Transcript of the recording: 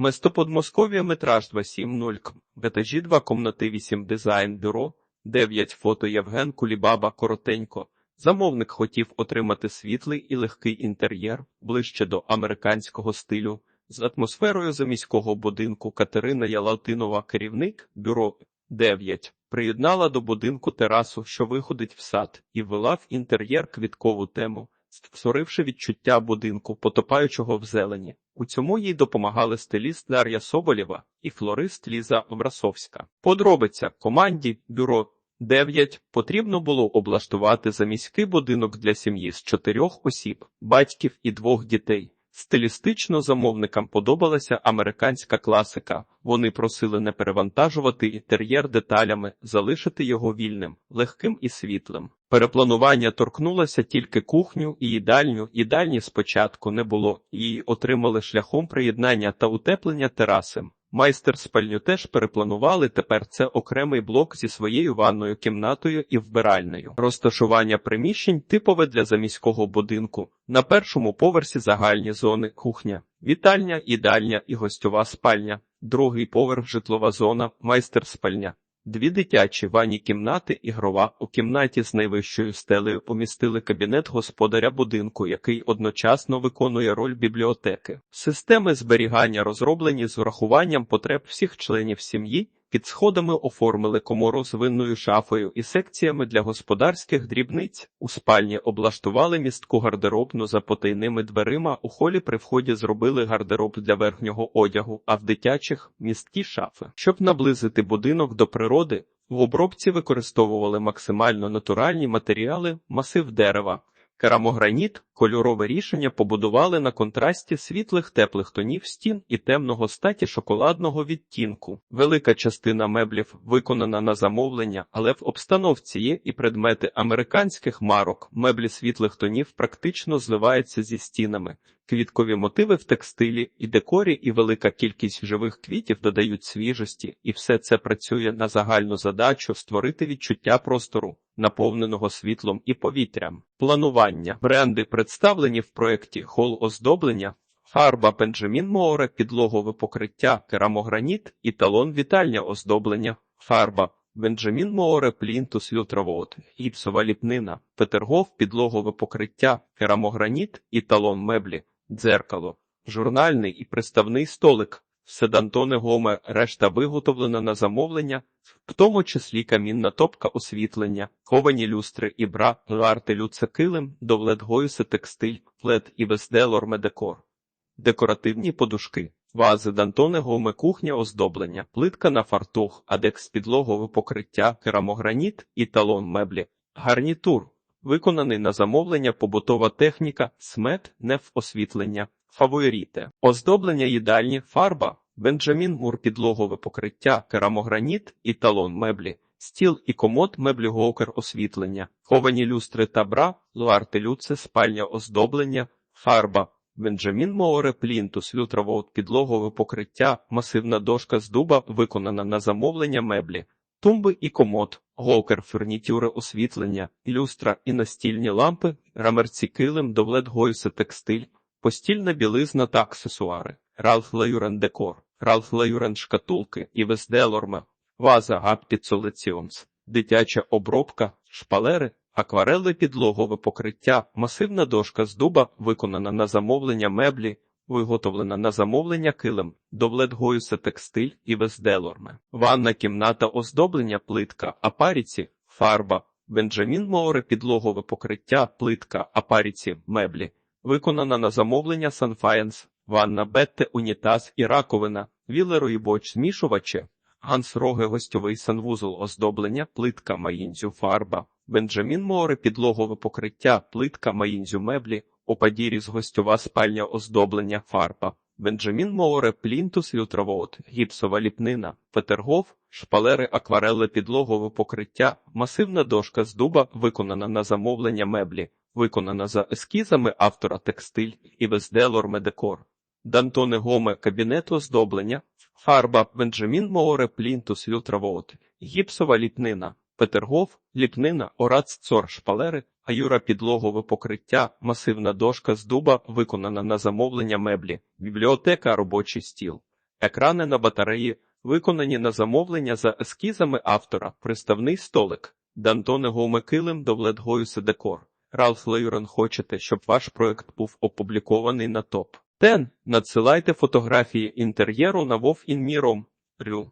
Место Подмосков'я, метраж 270 км, етажі 2 комнати 8 дизайн бюро, 9 фото Євген Кулібаба коротенько. Замовник хотів отримати світлий і легкий інтер'єр, ближче до американського стилю, з атмосферою заміського будинку Катерина Ялалтинова, керівник бюро 9, приєднала до будинку терасу, що виходить в сад, і ввела в інтер'єр квіткову тему, створивши відчуття будинку, потопаючого в зелені. У цьому їй допомагали стиліст Дар'я Соболєва і флорист Ліза Обрасовська. Подробиця команді бюро 9 потрібно було облаштувати заміський будинок для сім'ї з чотирьох осіб, батьків і двох дітей. Стилістично замовникам подобалася американська класика. Вони просили не перевантажувати інтер'єр деталями, залишити його вільним, легким і світлим. Перепланування торкнулося тільки кухню і їдальню. Їдальні спочатку не було, її отримали шляхом приєднання та утеплення тераси. Майстер спальню теж перепланували. Тепер це окремий блок зі своєю ванною кімнатою і вбиральною. Розташування приміщень типове для заміського будинку. На першому поверсі загальні зони кухня, вітальня, їдальня і гостьова спальня. Другий поверх житлова зона, майстер спальня. Дві дитячі ванні кімнати, ігрова у кімнаті з найвищою стелею помістили кабінет господаря будинку, який одночасно виконує роль бібліотеки. Системи зберігання розроблені з урахуванням потреб всіх членів сім'ї. Під сходами оформили комору з винною шафою і секціями для господарських дрібниць. У спальні облаштували містку гардеробну за потайними дверима. У холі при вході зробили гардероб для верхнього одягу, а в дитячих місткі шафи. Щоб наблизити будинок до природи, в обробці використовували максимально натуральні матеріали, масив дерева. Керамограніт, кольорове рішення побудували на контрасті світлих теплих тонів стін і темного статі шоколадного відтінку. Велика частина меблів виконана на замовлення, але в обстановці є і предмети американських марок. Меблі світлих тонів практично зливаються зі стінами. Квіткові мотиви в текстилі і декорі, і велика кількість живих квітів додають свіжості, і все це працює на загальну задачу створити відчуття простору, наповненого світлом і повітрям. Планування бренди представлені в проєкті хол оздоблення. Фарба Бенджамін Море, підлогове покриття, керамограніт і талон вітальня оздоблення, фарба Бенджамін Море, плінтус, лютровод, гіпсова ліпнина, Петергоф, підлогове покриття, керамограніт і талон меблі, дзеркало, журнальний і приставний столик, седантоне гоме, решта виготовлена на замовлення, в тому числі камінна топка освітлення, ковані люстри і бра, ларти люцекилим, довлет гойсе текстиль, плед і везделор медекор, декоративні подушки. Вази Дантоне гоме кухня оздоблення, плитка на фартух, адекс підлогове покриття, керамограніт і талон меблі, гарнітур, виконаний на замовлення побутова техніка, смет, неф освітлення, фаворіте, оздоблення їдальні, фарба, Бенджамін Мур підлогове покриття, керамограніт і талон меблі, стіл і комод меблі Гоукер освітлення, ховані люстри та бра, луарти люце, спальня оздоблення, фарба. Бенджамін Море плінтус, лютровод, підлогове покриття, масивна дошка з дуба, виконана на замовлення меблі, тумби і комод, голкер, фурнітюри освітлення, люстра і настільні лампи, рамерці килим, довлет гойсе текстиль, постільна білизна та аксесуари, Ралф Лаюрен декор, Ралф Лаюрен шкатулки і везделорме, ваза Гаппі Цолеціонс, дитяча обробка, шпалери, Акварели підлогове покриття, масивна дошка з дуба, виконана на замовлення меблі, виготовлена на замовлення килим, довлет гойсе текстиль і везделорме, ванна кімната оздоблення плитка, апаріці, фарба, Бенджамін Море підлогове покриття, плитка, апаріці, меблі, виконана на замовлення Санфаєнс, ванна Бетте, унітаз і раковина, вілеро і боч змішувачі, Ганс Роге гостьовий санвузол оздоблення, плитка, маїнзю, фарба. Бенджамін Море, підлогове покриття, плитка, маїнзю меблі, опадіріс гостьова спальня оздоблення, фарба. Бенджамін Море, плінтус, лютровод, гіпсова ліпнина, Петергоф, шпалери, акварели, підлогове покриття, масивна дошка з дуба, виконана на замовлення меблі, виконана за ескізами автора текстиль і везделор медекор. Дантоне Гоме, кабінет оздоблення, фарба, Бенджамін Море, плінтус, лютровод, гіпсова ліпнина. Петергоф, ліпнина, орац, цор, шпалери, аюра підлогове покриття, масивна дошка з дуба, виконана на замовлення меблі, бібліотека, робочий стіл. Екрани на батареї, виконані на замовлення за ескізами автора, приставний столик. Дантоне Гоумекилим до Вледгоюса Декор. Ралф Лейрон хочете, щоб ваш проект був опублікований на топ. Тен. Надсилайте фотографії інтер'єру на Вов Інміром. Рю.